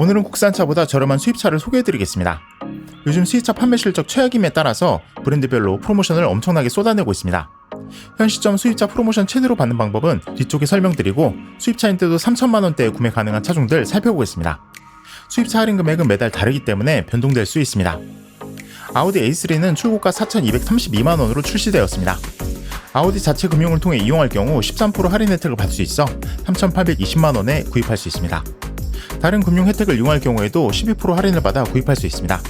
오늘은 국산차보다 저렴한 수입차를 소개해드리겠습니다. 요즘 수입차 판매 실적 최악임에 따라서 브랜드별로 프로모션을 엄청나게 쏟아내고 있습니다. 현 시점 수입차 프로모션 최대로 받는 방법은 뒤쪽에 설명드리고 수입차인데도 3천만 원대에 구매 가능한 차종들 살펴보겠습니다. 수입차 할인 금액은 매달 다르기 때문에 변동될 수 있습니다. 아우디 A3는 출고가 4,232만 원으로 출시되었습니다. 아우디 자체 금융을 통해 이용할 경우 13% 할인 혜택을 받을 수 있어 3,820만 원에 구입할 수 있습니다. 다른 금융 혜택을 이용할 경우에도 12% 할인을 받아 구입할 수 있습니다.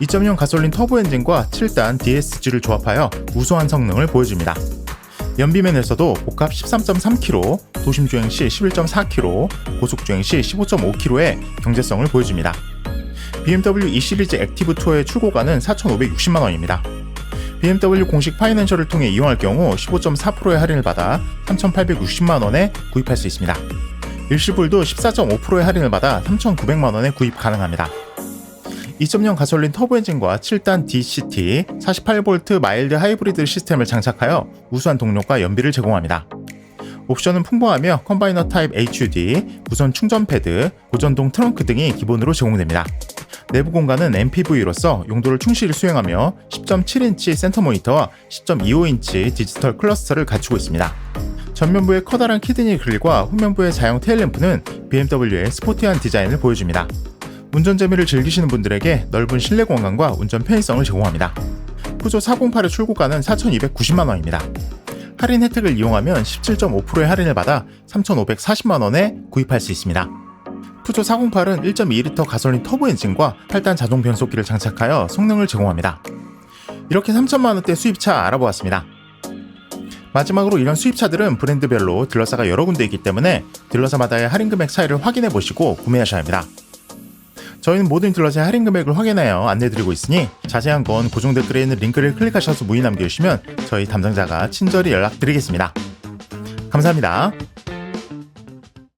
2.0 가솔린 터보 엔진과 7단 DSG를 조합하여 우수한 성능을 보여줍니다. 연비면에서도 복합 13.3km, 도심 주행 시 11.4km, 고속 주행 시 15.5km의 경제성을 보여줍니다. BMW E 시리즈 액티브 투어의 출고가는 4,560만 원입니다. BMW 공식 파이낸셜을 통해 이용할 경우 15.4%의 할인을 받아 3,860만 원에 구입할 수 있습니다. 일시불도 14.5%의 할인을 받아 3,900만 원에 구입 가능합니다. 2.0 가솔린 터보 엔진과 7단 DCT 48V 마일드 하이브리드 시스템을 장착하여 우수한 동력과 연비를 제공합니다. 옵션은 풍부하며 컴바이너 타입 HUD, 무선 충전 패드, 고전동 트렁크 등이 기본으로 제공됩니다. 내부 공간은 MPV로서 용도를 충실히 수행하며 10.7인치 센터 모니터와 10.25인치 디지털 클러스터를 갖추고 있습니다. 전면부의 커다란 키드니 그릴과 후면부의 자형 테일램프는 BMW의 스포티한 디자인을 보여줍니다. 운전 재미를 즐기시는 분들에게 넓은 실내 공간과 운전 편의성을 제공합니다. 푸조 408의 출고가는 4,290만 원입니다. 할인 혜택을 이용하면 17.5%의 할인을 받아 3,540만 원에 구입할 수 있습니다. 푸조 408은 1.2L 가솔린 터보 엔진과 8단 자동 변속기를 장착하여 성능을 제공합니다. 이렇게 3천만 원대 수입차 알아보았습니다. 마지막으로 이런 수입차들은 브랜드별로 딜러사가 여러 군데 있기 때문에 딜러사마다의 할인 금액 차이를 확인해 보시고 구매하셔야 합니다. 저희는 모든 딜러사의 할인 금액을 확인하여 안내드리고 있으니 자세한 건 고정 댓글에 있는 링크를 클릭하셔서 문의 남겨주시면 저희 담당자가 친절히 연락드리겠습니다. 감사합니다.